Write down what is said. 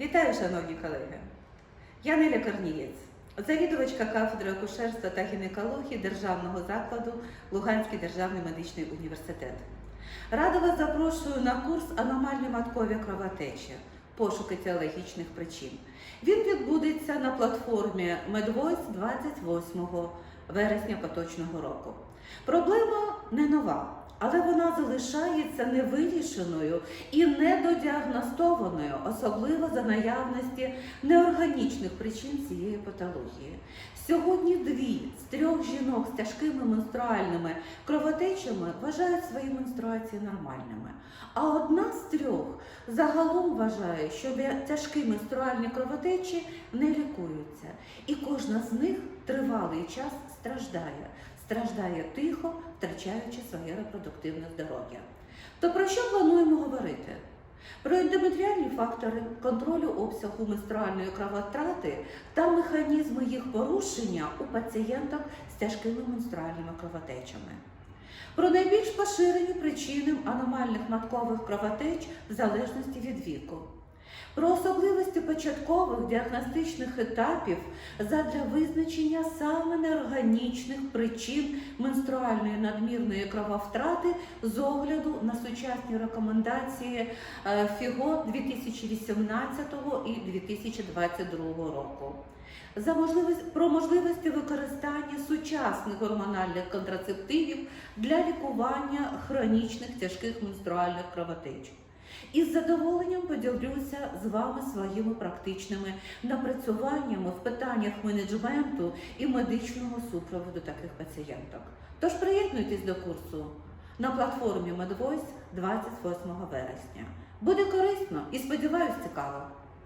Вітаю, шановні колеги! Я Неля Корнієць, завідувачка кафедри акушерства та гінекології Державного закладу Луганський державний медичний університет. Рада вас запрошую на курс аномальні маткові кровотечі, пошук етіологічних причин. Він відбудеться на платформі MedVoice 28 вересня поточного року. Проблема не нова, але вона залишається невирішеною і недодіагностованою, особливо за наявності неорганічних причин цієї патології. Сьогодні дві з трьох жінок з тяжкими менструальними кровотечами вважають свої менструації нормальними, а одна з трьох загалом вважає, що тяжкі менструальні кровотечі не лікуються, і кожна з них тривалий час страждає, страждає тихо, втрачаючи своє репродуктивне здоров'я. То про що плануємо говорити? Про ендометріальні фактори контролю обсягу менструальної кровотрати та механізми їх порушення у пацієнток з тяжкими менструальними кровотечами. Про найбільш поширені причини аномальних маткових кровотеч в залежності від віку. Про особливості початкових діагностичних етапів задля визначення саме неорганічних причин менструальної надмірної крововтрати з огляду на сучасні рекомендації е, ФІГО 2018 і 2022 року. За можливість про можливості використання сучасних гормональних контрацептивів для лікування хронічних тяжких менструальних кровотеч. Із задоволенням поділюся з вами своїми практичними напрацюваннями в питаннях менеджменту і медичного супроводу таких пацієнток. Тож приєднуйтесь до курсу на платформі MedVoice 28 вересня. Буде корисно і сподіваюсь цікаво.